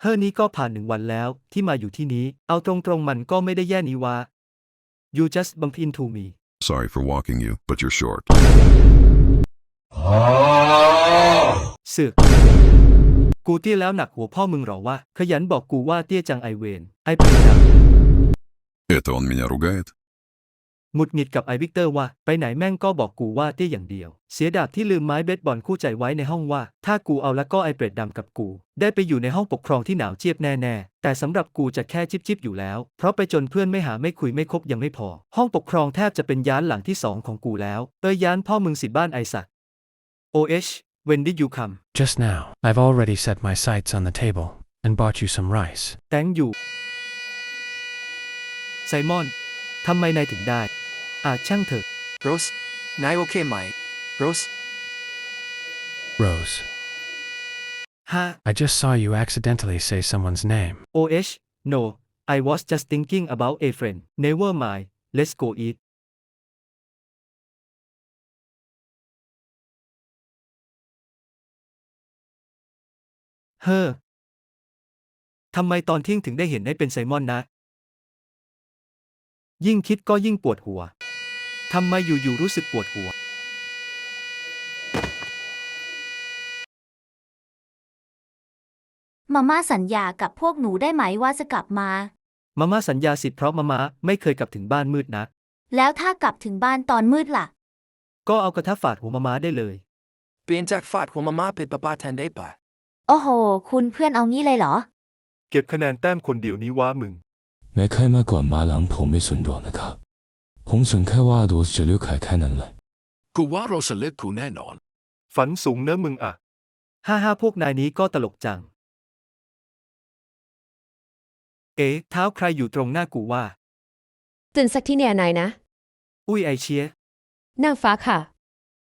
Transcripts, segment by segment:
เฮ้อนี้ก็ผ่านหนึ่งวันแล้วที่มาอยู่ที่นี้ เอาตรงๆมันก็ไม่ได้แย่นี้วะ You just bump into me Sorry for walking you, but you're short. สึก กูเตี้ยแล้วหนักหัวพ่อมึงเหรอวะ ขยันบอกกูว่าเตี้ยจังไอเวน ไอเป็นจัง Это он меня ругает? หงุดหงิดกับไอวิกเตอร์ว่า ไปไหนแม่งก็บอกกูว่าเตี้ยอย่างเดียว เสียดาบที่ลืมไม้เบสบอลคู่ใจไว้ในห้องว่า ถ้ากูเอาแล้วก็ไอเปรตดำกับกู ได้ไปอยู่ในห้องปกครองที่หนาวเจี๊ยบแน่ๆ แต่สำหรับกูจะแค่จิบจิบๆอยู่แล้ว เพราะไปจนเพื่อนไม่หาไม่คุยไม่คบยังไม่พอ ห้องปกครองแทบจะเป็นย้านหลังที่สองของกูแล้วเอ้ยย้านพ่อมึงสิบ้านไอสัก OH when did you come Just now, I've already set my sights on the table and bought you some rice. thank you ไซมอนทำไมนายถึงได้ อาช่างเถอะ Rose, นายโอเคไหม Rose, Rose, ฮ่า I just saw you accidentally say someone's name. OH no I was just thinking about a friend never mind let's go eat เฮ้อทำไมตอนเที่ยงถึงได้เห็นได้เป็นไซมอนนะ ยิ่งคิดก็ยิ่งปวดหัว ทำไมอยู่ๆรู้สึกปวดหัวมาม่าสัญญากับพวกหนูได้ไหมว่าจะกลับมา มาม่าสัญญาสิทธิ์เพราะมาม่าไม่เคยกลับถึงบ้านมืดนักแล้วถ้ากลับถึงบ้านตอนมืดล่ะ ก็เอากระทะฝาดหัวมาม่าได้เลย เปลี่ยนจากฟาดหัวมาม่าเป็นปะปาแทนได้ปะโอ้โห คุณเพื่อนเอางี้เลยเหรอ เก็บคะแนนแต้มคนเดียวนี้ว่ามึงแม่ไข่มาก่อนมาหลัง ผมไม่สนดวนะครับผมสนแค่ว่าตัวจะเลือกใครแค่นั้นแหละกูว่าเราจะเลือกกูแน่นอน ฝันสูงเนอะมึงอะ ห้าห้าพวกนายนี้ก็ตลกจัง เอ๊ะเท้าใครอยู่ตรงหน้ากูว่า ตื่นสักทีเนี่ยนายนะ อุ้ยไอเชีย นางฟ้าค่ะ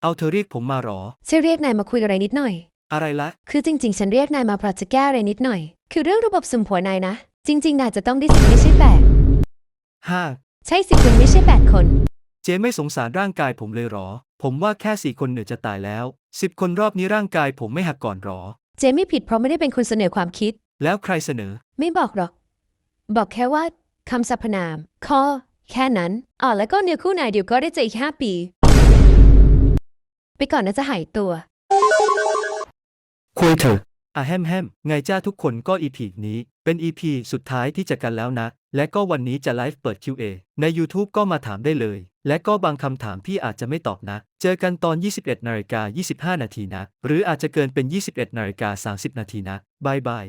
เอาเธอเรียกผมมาหรอ ฉันเรียกนายมาคุยอะไรนิดหน่อย อะไรละ คือจริง ๆ ฉันเรียกนายมาเพราะจะแก้อะไรนิดหน่อย คือเรื่องระบบสุ่มหัวนายนะ จริง ๆนายจะต้องได้สิบไม่ใช่แปดห้า ใช่สิคุณไม่ใช่แปดคน เจไม่สงสารร่างกายผมเลยหรอ ผมว่าแค่สี่คนเหนือจะตายแล้วสิบคนรอบนี้ร่างกายผมไม่หักก่อนหรอ เจไม่ผิดเพราะไม่ได้เป็นคนเสนอความคิด แล้วใครเสนอ ไม่บอกหรอก บอกแค่ว่าคำสรรพนามข้อแค่นั้นอ๋อแล้วก็เนื้อคู่นายเดี๋ยวก็ได้เจออีกห้าปี ไปก่อนนะจะหายตัว คุยเถอะ อะแฮมแฮมไงจ้าทุกคนก็อีพีนี้ เป็นอีพีสุดท้ายที่จะกันแล้วนะ และก็วันนี้จะไลฟ์เปิด QA ใน YouTube ก็มาถามได้เลย และก็บางคำถามพี่อาจจะไม่ตอบนะ เจอกันตอน 21นาฬิกา25 นาทีนะ หรืออาจจะเกินเป็น 21นาฬิกา30 นาทีนะบายบาย